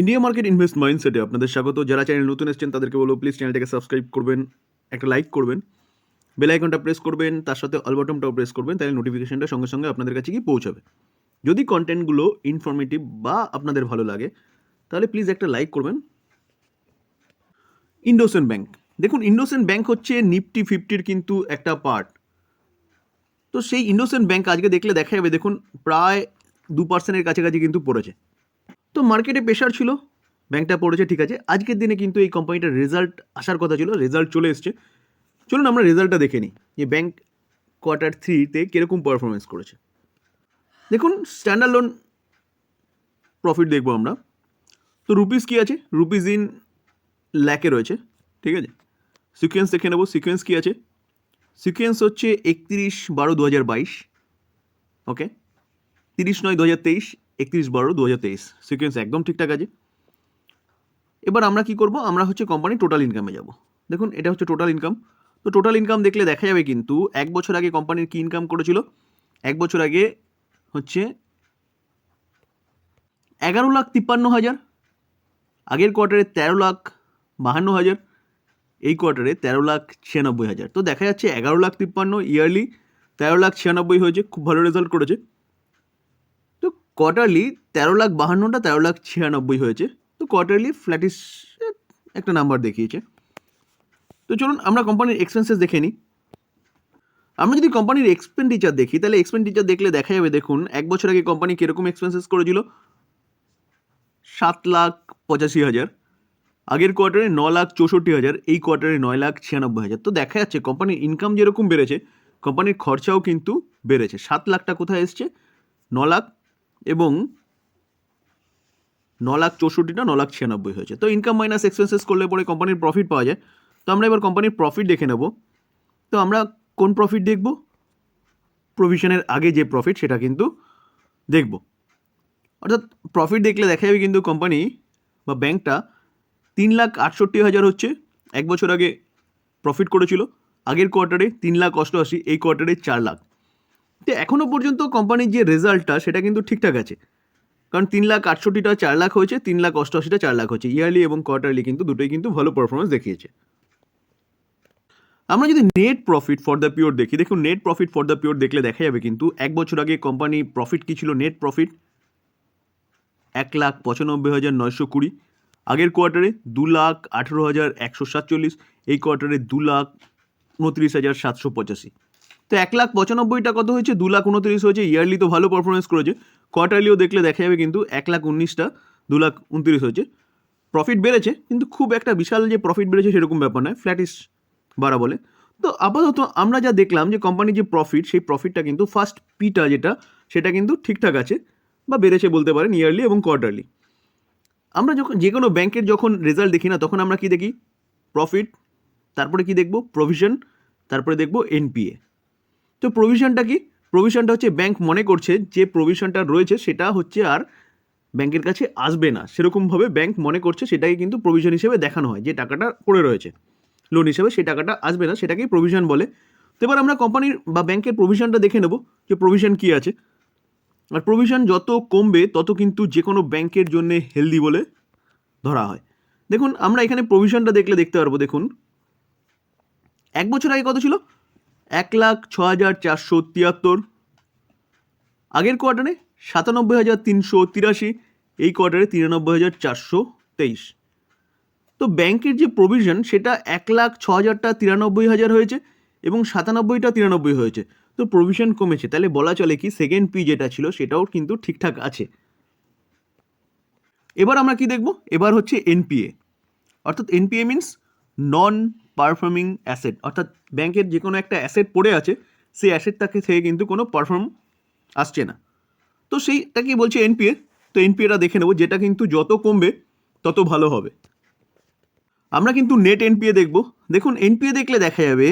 India market invest মাইন্ডসেটে আপনাদের স্বাগত। যারা চ্যানেল নতুন এসেছেন, তাদেরকে বলব প্লিজ চ্যানেলটাকে সাবস্ক্রাইব করবেন, একটা লাইক করবেন বেল আইকনটা প্রেস করবেন, তার সাথে অল বাটনটাও প্রেস করবেন, তাহলে নোটিফিকেশনটা সঙ্গে সঙ্গে আপনাদের কাছে কি পৌঁছাবে। যদি কন্টেন্টগুলো ইনফরমেটিভ বা আপনাদের ভালো লাগে, তাহলে প্লিজ একটা লাইক করবেন। ইন্ডোসেন ব্যাংক দেখুন ইন্ডোসেন ব্যাংক হচ্ছে নিফটি ফিফটির কিন্তু একটা পার্ট তো সেই ইন্ডোসেন ব্যাংক আজকে দেখলে দেখা যাবে দেখুন, প্রায় দু পার্সেন্টের কাছাকাছি কিন্তু পড়েছে। তো মার্কেটে প্রেশার ছিল। ব্যাংকটা পড়েছে, ঠিক আছে। আজকের দিনে কিন্তু এই কোম্পানিটার রেজাল্ট আসার কথা ছিল রেজাল্ট চলে এসছে। চলুন আমরা রেজাল্টটা দেখে নিই, যে ব্যাংক কোয়ার্টার থ্রিতে কীরকম পারফরমেন্স করেছে। দেখুন স্ট্যান্ডার্ড লোন প্রফিট দেখব আমরা। তো রুপিস কী আছে? রুপিস ইন ল্যাকে রয়েছে, ঠিক আছে। সিকোয়েন্স দেখে নেব সিকোয়েন্স কী আছে? সিকোয়েন্স হচ্ছে একত্রিশ বারো দু হাজার বাইশ ওকে তিরিশ নয় দু হাজার তেইশ একত্রিশ বারো দু হাজার তেইশ। সিকোয়েন্স একদম ঠিকঠাক আছে। এবার আমরা কি করব? আমরা হচ্ছে কোম্পানির টোটাল ইনকামে যাব। দেখুন, এটা হচ্ছে টোটাল ইনকাম তো টোটাল ইনকাম দেখলে দেখা যাবে কিন্তু এক বছর আগে কোম্পানির কি ইনকাম করেছিল? এক বছর আগে হচ্ছে এগারো লাখ তিপ্পান্ন হাজার, আগের কোয়ার্টারে তেরো লাখ বাহান্ন হাজার, এই কোয়ার্টারে তেরো লাখ ছিয়ানব্বই হাজার। তো দেখা যাচ্ছে এগারো লাখ তিপ্পান্ন ইয়ারলি তেরো লাখ ছিয়ানব্বই হয়েছে, খুব ভালো রেজাল্ট করেছে। কোয়ার্টারলি তেরো লাখ বাহান্নটা, তেরো লাখ ছিয়ানব্বই হয়েছে। তো কোয়ার্টারলি ফ্ল্যাটিস একটা নাম্বার দেখিয়েছে। তো চলুন আমরা কোম্পানির এক্সপেন্সেস দেখে নিই। আমরা যদি কোম্পানির এক্সপেন্ডিচার দেখি, তাহলে এক্সপেন্ডিচার দেখলে দেখা যাবে, দেখুন, এক বছর আগে কোম্পানি কীরকম এক্সপেন্সেস করেছিল? সাত লাখ পঁচাশি হাজার। আগের কোয়ার্টারে ন লাখ চৌষট্টি হাজার, এই কোয়ার্টারে নয় লাখ ছিয়ানব্বই হাজার। তো দেখা যাচ্ছে কোম্পানির ইনকাম যেরকম বেড়েছে কোম্পানির খরচাও কিন্তু বেড়েছে। সাত লাখটা কোথায় এসছে? ন লাখ এবং ন লাখ চৌষট্টিটা ন লাখ ছিয়ানব্বই হয়েছে। তো ইনকাম মাইনাস এক্সপেন্সেস করলে পরে কোম্পানির প্রফিট পাওয়া যায়। তো আমরা এবার কোম্পানির প্রফিট দেখে নেব। তো আমরা কোন প্রফিট দেখব? প্রভিশনের আগে যে প্রফিট সেটা কিন্তু দেখব। অর্থাৎ প্রফিট দেখলে দেখা যাবে কিন্তু কোম্পানি বা ব্যাংকটা তিন লাখ আটষট্টি হাজার হচ্ছে, এক বছর আগে প্রফিট করেছিল। আগের কোয়ার্টারে তিন লাখ অষ্টআশি, এই কোয়ার্টারে চার লাখ। তো এখনও পর্যন্ত কোম্পানির যে রেজাল্টটা সেটা কিন্তু ঠিকঠাক আছে। কারণ তিন লাখ আটষট্টিটা চার লাখ হয়েছে, তিন লাখ অষ্টআশিটা চার লাখ হয়েছে। ইয়ারলি এবং কোয়ার্টারলি কিন্তু দুটোই কিন্তু ভালো পারফরমেন্স দেখিয়েছে। আমরা যদি net profit for the pure দেখি, দেখুন net profit for the pure দেখলে দেখা যাবে কিন্তু এক বছর আগে কোম্পানি প্রফিট কী ছিল? নেট প্রফিট এক লাখ পঁচানব্বই হাজার নয়শো কুড়ি। আগের কোয়ার্টারে দু লাখ আঠেরো হাজার একশো সাতচল্লিশ। এই কোয়ার্টারে দু লাখ উনত্রিশ হাজার সাতশো পঁচাশি। তো এক লাখ পঁচানব্বইটা কত হয়েছে? দু লাখ উনত্রিশ হয়েছে। ইয়ারলি তো ভালো পারফরমেন্স করেছে। কোয়ার্টারলিও দেখলে দেখা যাবে কিন্তু এক লাখ উনিশটা, দু লাখ উনত্রিশ হয়েছে। প্রফিট বেড়েছে, কিন্তু খুব একটা বিশাল যে প্রফিট বেড়েছে সেরকম ব্যাপার নয় ফ্ল্যাটিস বাড়া বলে। তো আপাতত আমরা যা দেখলাম যে কোম্পানির যে প্রফিট সেই প্রফিটটা কিন্তু ফার্স্ট পিটা যেটা, সেটা কিন্তু ঠিকঠাক আছে বা বেড়েছে বলতে পারেন ইয়ারলি এবং কোয়ার্টারলি আমরা যখন যে কোনো ব্যাংকের যখন রেজাল্ট দেখি না, তখন আমরা কি দেখি? প্রফিট তারপরে কি দেখব? প্রভিশন তারপরে দেখব এনপিএ তো প্রভিশনটা কি? প্রভিশনটা হচ্ছে ব্যাংক মনে করছে যে প্রভিশনটা রয়েছে সেটা হচ্ছে আর ব্যাংকের কাছে আসবে না। সেরকমভাবে ব্যাংক মনে করছে সেটাকে কিন্তু প্রভিশন হিসেবে দেখানো হয় যে টাকাটা পড়ে রয়েছে। লোন হিসেবে সেই টাকাটা আসবে না, সেটাকেই প্রভিশন বলে। তো এবার আমরা কোম্পানির বা ব্যাংকের প্রভিশনটা দেখে নেব যে প্রভিশন কী আছে। আর প্রভিশন যত কমবে, তত কিন্তু যে কোনো ব্যাংকের জন্য হেলদি বলে ধরা হয়। দেখুন, আমরা এখানে প্রভিশনটা দেখলে দেখতে পারব। দেখুন, এক বছর আগে কত ছিল? এক লাখ ছ হাজার চারশো তিয়াত্তর। আগের কোয়ার্টারে সাতানব্বই হাজার তিনশো তিরাশি, এই কোয়ার্টারে তিরানব্বই হাজার চারশো তেইশ। তো ব্যাংকের যে প্রভিশন সেটা এক লাখ ছ হাজারটা তিরানব্বই হাজার হয়েছে এবং সাতানব্বইটা তিরানব্বই হয়েছে। তো প্রভিশন কমেছে। তাহলে বলা চলে কি সেকেন্ড পি যেটা ছিল, সেটাও কিন্তু ঠিকঠাক আছে। এবার আমরা কি দেখব? এবার হচ্ছে এনপিএ অর্থাৎ NPA means non performing asset অর্থাৎ ব্যাংকের যে কোনো একটা অ্যাসেট পড়ে আছে, সেই অ্যাসেটটাকে থেকে কিন্তু কোনো পারফর্ম আসছে না। তো সেইটাকে বলছে এনপিএ তো এনপিএটা দেখে নেব, যেটা কিন্তু যত কমবে, তত ভালো হবে। আমরা কিন্তু নেট এনপিএ দেখব। দেখুন এনপিএ দেখলে দেখা যাবে,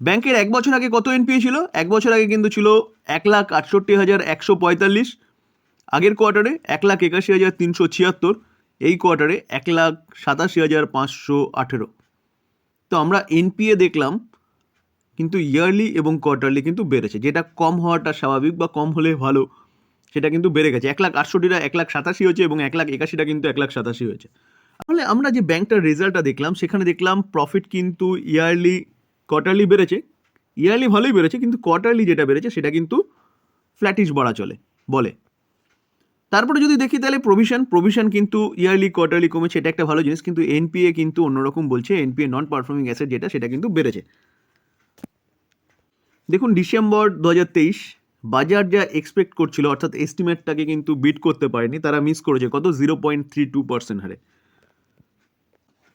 ব্যাংকের এক বছর আগে কত এনপিএ ছিল? এক বছর আগে কিন্তু ছিল এক লাখ আটষট্টি হাজার একশো পঁয়তাল্লিশ, আগের কোয়ার্টারে এক লাখ একাশি হাজার তিনশো ছিয়াত্তর, এই কোয়ার্টারে এক লাখ সাতাশি হাজার পাঁচশো আঠেরো। তো আমরা এনপিএ দেখলাম, কিন্তু ইয়ারলি এবং কোয়ার্টারলি কিন্তু বেড়েছে। যেটা কম হওয়াটা স্বাভাবিক বা কম হলে ভালো, সেটা কিন্তু বেড়ে গেছে। এক লাখ আটষট্টিটা, এক লাখ সাতাশি হয়েছে এবং এক লাখ একাশিটা কিন্তু এক লাখ সাতাশি হয়েছে। তাহলে আমরা যে ব্যাংকটার রেজাল্টটা দেখলাম, সেখানে দেখলাম প্রফিট কিন্তু ইয়ারলি কোয়ার্টারলি বেড়েছে। ইয়ারলি ভালোই বেড়েছে, কিন্তু কোয়ার্টারলি যেটা বেড়েছে, সেটা কিন্তু ফ্ল্যাটিশ বাড়া চলে, বলে। তারপরে যদি দেখি তাহলে প্রভিশন প্রভিশন কিন্তু ইয়ারলি কোয়ার্টারলি কমেছে, এটা একটা ভালো জিনিস, কিন্তু এনপিএ কিন্তু অন্যরকম বলছে এনপিএ নন পারফর্মিং অ্যাসেট যেটা, সেটা কিন্তু বেড়েছে। দেখুন, ডিসেম্বর দু হাজার তেইশ, বাজার যা এক্সপেক্ট করছিল, অর্থাৎ এস্টিমেটটাকে কিন্তু বিট করতে পারেনি, তারা মিস করেছে, কত? Zero point three two percent হারে।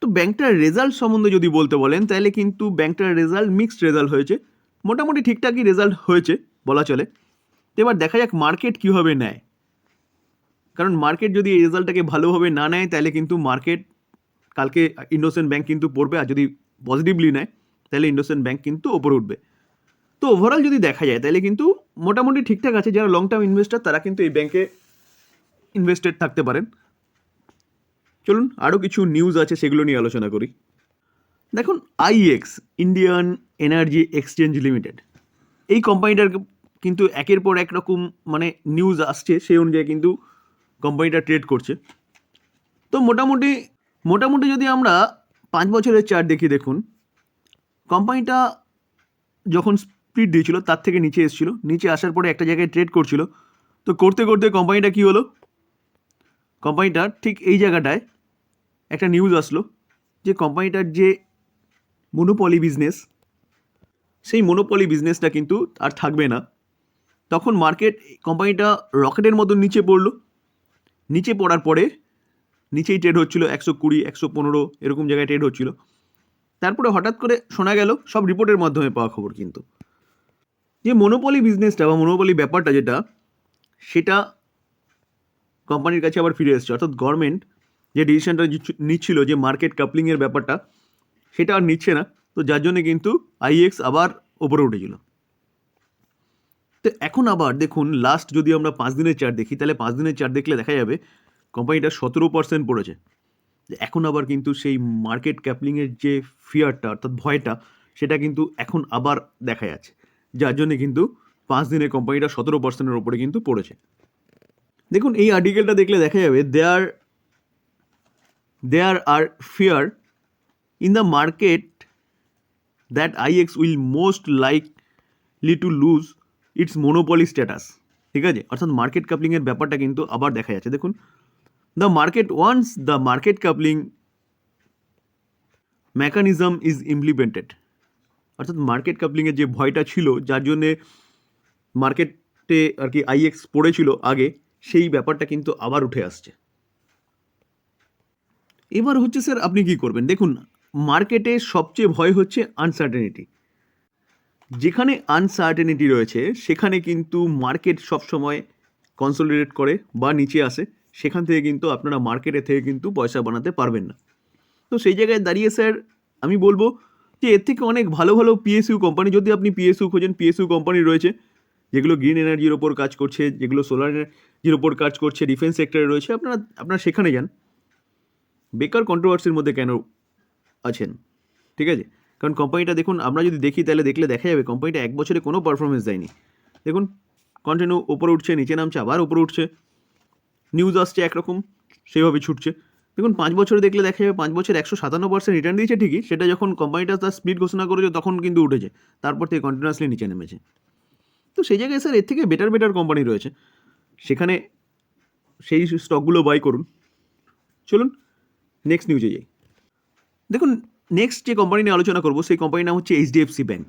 তো ব্যাংকটার রেজাল্ট সম্বন্ধে যদি বলতে বলেন, তাহলে কিন্তু ব্যাংকটার রেজাল্ট মিক্সড রেজাল্ট হয়েছে, মোটামুটি ঠিকঠাকই রেজাল্ট হয়েছে, বলা চলে। এবার দেখা যাক মার্কেট কীভাবে নেয়। কারণ মার্কেট যদি এই রেজাল্টটাকে ভালোভাবে না নেয়, তাহলে কিন্তু মার্কেট কালকে ইন্ডোসেন্ট ব্যাংক কিন্তু পড়বে আর যদি পজিটিভলি নেয়, তাহলে ইন্ডোসেন্ট ব্যাংক কিন্তু ওপরে উঠবে। তো ওভারঅল যদি দেখা যায়, তাহলে কিন্তু মোটামুটি ঠিকঠাক আছে। যারা লং টার্ম ইনভেস্টার তারা কিন্তু এই ব্যাংকে ইনভেস্টেড থাকতে পারেন। চলুন আরও কিছু নিউজ আছে, সেগুলো নিয়ে আলোচনা করি। দেখুন IEX Indian Energy Exchange Limited এই কোম্পানিটার কিন্তু একের পর এক রকম মানে নিউজ আসছে, সেই অনুযায়ী কিন্তু কোম্পানিটা ট্রেড করছে। তো মোটামুটি মোটামুটি যদি আমরা পাঁচ বছরের চার্ট দেখি দেখুন কোম্পানিটা যখন স্পিড দিয়েছিল, তার থেকে নিচে এসেছিল। নিচে আসার পরে একটা জায়গায় ট্রেড করছিল। তো করতে করতে কোম্পানিটা কী হলো? কোম্পানিটা ঠিক এই জায়গাটায় একটা নিউজ আসলো যে কোম্পানিটার যে মনোপলি বিজনেস সেই মনোপলি বিজনেসটা কিন্তু আর থাকবে না। তখন মার্কেট কোম্পানিটা রকেটের মতো নিচে পড়ল। নিচে পড়ার পরে নিচেই ট্রেড হচ্ছিল একশো কুড়ি, একশো পনেরো, এরকম জায়গায় ট্রেড হচ্ছিল। তারপরে হঠাৎ করে শোনা গেল, সব রিপোর্টের মাধ্যমে পাওয়া খবর কিন্তু। যে মনোপলি বিজনেসটা বা মনোপলি ব্যাপারটা যেটা, সেটা কোম্পানির কাছে আবার ফিরে এসেছে। অর্থাৎ গভর্নমেন্ট যে ডিসিশনটা নিচ্ছিল যে মার্কেট কাপলিংয়ের ব্যাপারটা, সেটা আর নিচ্ছে না। তো যার জন্য কিন্তু আইএক্স আবার ওপরে উঠেছিল। তো এখন আবার দেখুন লাস্ট যদি আমরা পাঁচ দিনের চার্ট দেখি, তাহলে পাঁচ দিনের চার্ট দেখলে দেখা যাবে কোম্পানিটা সতেরো পার্সেন্ট পড়েছে। এখন আবার কিন্তু সেই মার্কেট ক্যাপলিংয়ের যে ফিয়ারটা অর্থাৎ ভয়টা, সেটা কিন্তু এখন আবার দেখা যাচ্ছে। যার জন্যে কিন্তু পাঁচ দিনে কোম্পানিটা সতেরো পার্সেন্টের ওপরে কিন্তু পড়েছে। দেখুন, এই আর্টিকেলটা দেখলে দেখা যাবে there there are fear in the market that IEX will most likely to lose its monopoly status ঠিক আছে? অর্থাৎ মার্কেট কাপলিংয়ের ব্যাপারটা কিন্তু আবার দেখা যাচ্ছে। দেখুন the market once the market coupling mechanism is implemented অর্থাৎ মার্কেট কাপলিংয়ের যে ভয়টা ছিল, যার জন্যে মার্কেটে আর কি আইএক্স পড়েছিল আগে, সেই ব্যাপারটা কিন্তু আবার উঠে আসছে। এবার হচ্ছে স্যার আপনি কি করবেন? দেখুন মার্কেটে সবচেয়ে ভয় হচ্ছে আনসার্টেনিটি যেখানে আনসার্টেনিটি রয়েছে, সেখানে কিন্তু মার্কেট সবসময় কনসলিডেট করে বা নিচে আসে, সেখান থেকে কিন্তু আপনারা মার্কেটে থেকে কিন্তু পয়সা বানাতে পারবেন না। তো সেই জায়গায় দাঁড়িয়ে স্যার আমি বলব যে এর থেকে অনেক ভালো ভালো পিএসইউ কোম্পানি যদি আপনি পিএসইউ খোঁজেন পিএসইউ কোম্পানি রয়েছে, যেগুলো গ্রিন এনার্জির ওপর কাজ করছে, যেগুলো সোলার এনার্জির ওপর কাজ করছে ডিফেন্স সেক্টরে রয়েছে, আপনারা আপনারা সেখানে যান। বেকার কন্ট্রোভার্সির মধ্যে কেন আছেন? ঠিক আছে? কারণ কোম্পানিটা দেখুন, আমরা যদি দেখি, তাহলে দেখলে দেখা যাবে কোম্পানিটা এক বছরে কোনো পারফরমেন্স দেয়নি। দেখুন কন্টিনিউ ওপরে উঠছে, নিচে নামছে, আবার উপরে উঠছে। নিউজ আসছে একরকম সেইভাবে ছুটছে। দেখুন, পাঁচ বছরে দেখলে দেখা যাবে, পাঁচ বছর একশো সাতান্ন পার্সেন্ট রিটার্ন দিয়েছে ঠিকই, সেটা যখন কোম্পানিটা তার স্পিড ঘোষণা করেছে, তখন কিন্তু উঠেছে। তারপর থেকে কন্টিনিউয়াসলি নিচে নেমেছে। তো সেই জায়গায় স্যার এর থেকে বেটার বেটার কোম্পানি রয়েছে। সেখানে সেই স্টকগুলো বাই করুন। চলুন নেক্সট নিউজে যাই। দেখুন নেক্সট যে কোম্পানি নিয়ে আলোচনা করব, সেই কোম্পানির নাম হচ্ছে এইচডিএফসি ব্যাঙ্ক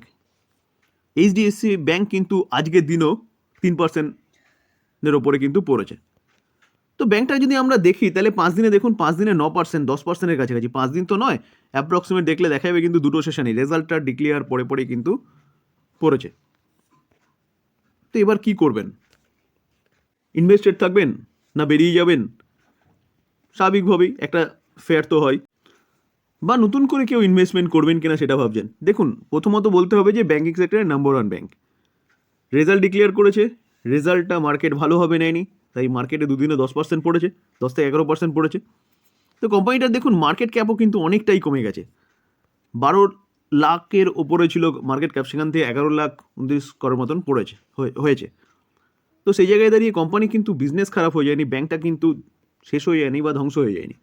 এইচডিএফসি ব্যাঙ্ক কিন্তু আজকের দিনও তিন পার্সেন্টের ওপরে কিন্তু পড়েছে। তো ব্যাংকটা যদি আমরা দেখি, তাহলে পাঁচ দিনে দেখুন, পাঁচ দিনে ন পার্সেন্ট দশ পার্সেন্টের কাছাকাছি। পাঁচ দিন তো নয় অ্যাপ্রক্সিমেট দেখলে দেখা যাবে কিন্তু দুটো সেশনই রেজাল্টটা ডিক্লেয়ার পরে পরে কিন্তু পড়েছে। তো এবার কি করবেন? ইনভেস্টেড থাকবেন না বেরিয়ে যাবেন? স্বাভাবিকভাবেই একটা ফেয়ার তো হয়। বা নতুন করে কেউ ইনভেস্টমেন্ট করবেন কিনা সেটা ভাবছেন। দেখুন, প্রথমত বলতে হবে যে ব্যাঙ্কিং সেক্টরের number one bank result declare করেছে রেজাল্টটা মার্কেট ভালোভাবে নেয়নি, তাই মার্কেটে দুদিনে দশ পার্সেন্ট পড়েছে, দশ থেকে এগারো পার্সেন্ট পড়েছে। তো কোম্পানিটার দেখুন মার্কেট ক্যাপও কিন্তু অনেকটাই কমে গেছে। বারো লাখের ওপরে ছিল মার্কেট ক্যাপ সেখান থেকে এগারো লাখ উনত্রিশ করার মতন পড়েছে, হয়ে- হয়েছে। তো সেই জায়গায় দাঁড়িয়ে কোম্পানি কিন্তু বিজনেস খারাপ হয়ে যায়নি ব্যাংকটা কিন্তু শেষ হয়ে যায়নি বা ধ্বংস হয়ে যায়নি।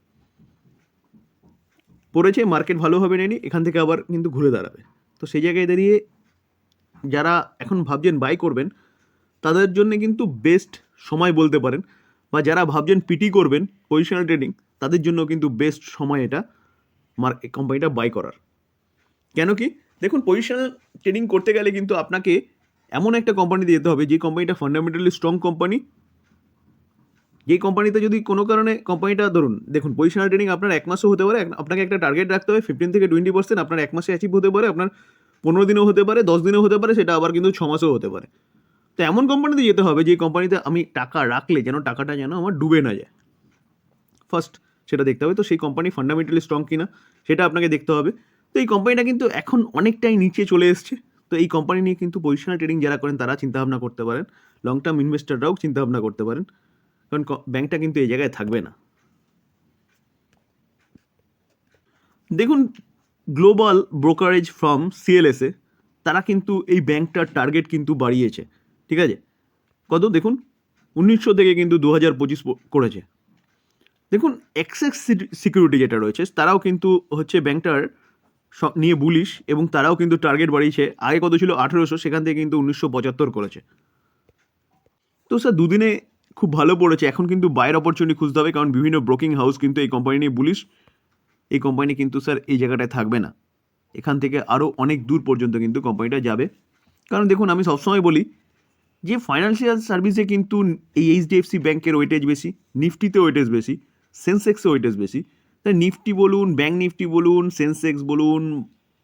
পড়েছে মার্কেট ভালোভাবে নেয়নি এখান থেকে আবার কিন্তু ঘুরে দাঁড়াবে। তো সেই জায়গায় দাঁড়িয়ে যারা এখন ভাবছেন বাই করবেন, তাদের জন্য কিন্তু বেস্ট সময় বলতে পারেন, বা যারা ভাবছেন পিটি করবেন পজিশনাল ট্রেডিং তাদের জন্য কিন্তু বেস্ট সময় এটা মার কোম্পানিটা বাই করার। কেন কি? দেখুন পজিশনাল ট্রেডিং করতে গেলে কিন্তু আপনাকে এমন একটা কোম্পানিতে যেতে হবে, যে কোম্পানিটা ফান্ডামেন্টালি স্ট্রং কোম্পানি যে কোম্পানিতে যদি কোনো কারণে কোম্পানিটা ধরুন, দেখুন পজিশনাল ট্রেডিং আপনার এক মাসও হতে পারে আপনাকে একটা টার্গেট রাখতে হবে ফিফটিন থেকে টোয়েন্টি পার্সেন্ট আপনার এক মাসে অ্যাচিভ হতে পারে, আপনার পনেরো দিনেও হতে পারে, দশ দিনেও হতে পারে, সেটা আবার কিন্তু ছ মাসেও হতে পারে। তো এমন কোম্পানিতে যেতে হবে যে কোম্পানিতে আমি টাকা রাখলে যেন টাকাটা যেন আমার ডুবে না যায়। ফার্স্ট সেটা দেখতে হবে, তো সেই কোম্পানি ফান্ডামেন্টালি স্ট্রং কিনা, সেটা আপনাকে দেখতে হবে। তো এই কোম্পানিটা কিন্তু এখন অনেকটাই নিচে চলে এসছে। তো এই কোম্পানি নিয়ে কিন্তু পজিশনাল ট্রেডিং যারা করেন, তারা চিন্তাভাবনা করতে পারেন। লং টার্ম ইনভেস্টাররাও চিন্তাভাবনা করতে পারেন। কারণ ব্যাংকটা কিন্তু এই জায়গায় থাকবে না। দেখুন, গ্লোবাল ব্রোকারেজ ফার্ম সিএলএসএ তারা কিন্তু এই ব্যাংকটার টার্গেট কিন্তু বাড়িয়েছে, ঠিক আছে? কত দেখুন, উনিশশো থেকে কিন্তু দু হাজার পঁচিশ করেছে। দেখুন, এক্সেস সিকিউরিটি যেটা রয়েছে, তারাও কিন্তু হচ্ছে ব্যাংকটার নিয়ে বুলিশ এবং তারাও কিন্তু টার্গেট বাড়িয়েছে। আগে কত ছিল? আঠেরোশো, সেখান থেকে কিন্তু উনিশশো পঁচাত্তর করেছে। তো স্যার, দুদিনে খুব ভালো পড়েছে। এখন কিন্তু বাইরের অপরচুনিটি খুঁজতে হবে, কারণ বিভিন্ন ব্রোকিং হাউস কিন্তু এই কোম্পানি নিয়ে বুলিশ এই কোম্পানি কিন্তু স্যার এই জায়গাটায় থাকবে না। এখান থেকে আরও অনেক দূর পর্যন্ত কিন্তু কোম্পানিটা যাবে। কারণ দেখুন, আমি সবসময় বলি যে ফাইন্যান্সিয়াল সার্ভিসে কিন্তু এই এইচডিএফসি ব্যাংকের ওয়েটেজ বেশি নিফটিতে ওয়েটেজ বেশি সেন্সেক্সে ওয়েটেজ বেশি। তাই নিফটি বলুন ব্যাঙ্ক নিফটি বলুন সেন্সেক্স বলুন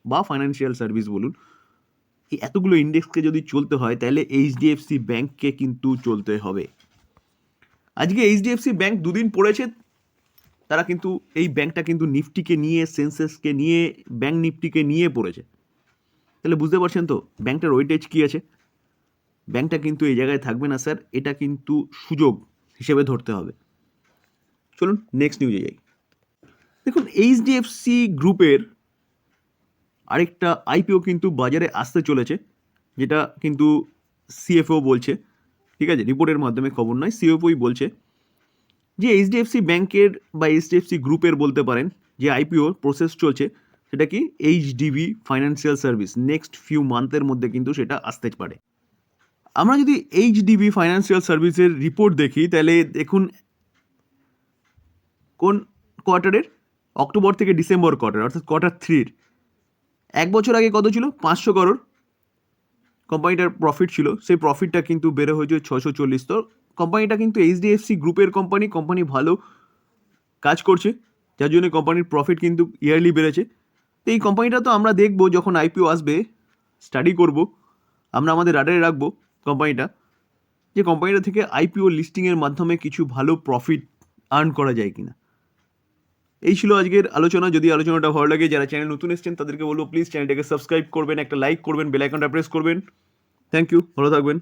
বা ফাইন্যান্সিয়াল সার্ভিস বলুন এতগুলো ইন্ডেক্সকে যদি চলতে হয়, তাহলে এইচডিএফসি ব্যাংককে কিন্তু চলতে হবে। আজকে এইচডিএফসি ব্যাংক দুদিন পড়েছে। তারা কিন্তু এই ব্যাংকটা কিন্তু নিফটিকে নিয়ে, সেন্সেক্সকে নিয়ে, ব্যাংক নিফটিকে নিয়ে পড়েছে। তাহলে বুঝতে পারছেন তো, ব্যাংকটার ওয়েটেজ কী আছে? ব্যাংকটা কিন্তু এই জায়গায় থাকবে না স্যার, এটা কিন্তু সুযোগ হিসেবে ধরতে হবে। চলুন নেক্সট নিউজে যাই। দেখুন এইচডিএফসি গ্রুপের আরেকটা আইপিও কিন্তু বাজারে আসতে চলেছে, যেটা কিন্তু সিএফও বলছে। ঠিক আছে? রিপোর্টের মাধ্যমে খবর নয় সিএফওই বলছে যে এইচডিএফসি ব্যাংকের বা এইচডিএফসি গ্রুপের বলতে পারেন যে আইপিও প্রসেস চলছে, সেটা কি HDB financial service next few মান্থের মধ্যে কিন্তু সেটা আসতে পারে। আমরা যদি এইচডিবি ফাইন্যান্সিয়াল সার্ভিসের রিপোর্ট দেখি, তাহলে দেখুন কোন কোয়ার্টারের অক্টোবর থেকে ডিসেম্বর কোয়ার্টার অর্থাৎ কোয়ার্টার থ্রির এক বছর আগে কত ছিল? পাঁচশো করোড় কোম্পানিটার প্রফিট ছিল, সেই প্রফিটটা কিন্তু বেড়ে হয়েছে ছশো চল্লিশ। তো কোম্পানিটা কিন্তু এইচডিএফসি গ্রুপের কোম্পানি কোম্পানি ভালো কাজ করছে, যার জন্য কোম্পানির প্রফিট কিন্তু ইয়ারলি বেড়েছে। তো এই কোম্পানিটা তো আমরা দেখব যখন আইপিও আসবে স্টাডি করব, আমরা আমাদের রাডারে রাখব কোম্পানিটা যে কোম্পানিটা থেকে আইপিও লিস্টিংয়ের মাধ্যমে কিছু ভালো প্রফিট আর্ন করা যায় কিনা। এই ছিল আজকের আলোচনা। যদি আলোচনাটা ভালো লাগে, যারা চ্যানেল নতুন এসছেন, তাদেরকে বলব প্লিজ চ্যানেলটাকে সাবস্ক্রাইব করবেন, একটা লাইক করবেন বেলাইকনটা প্রেস করবেন। থ্যাংক ইউ ভালো থাকবেন।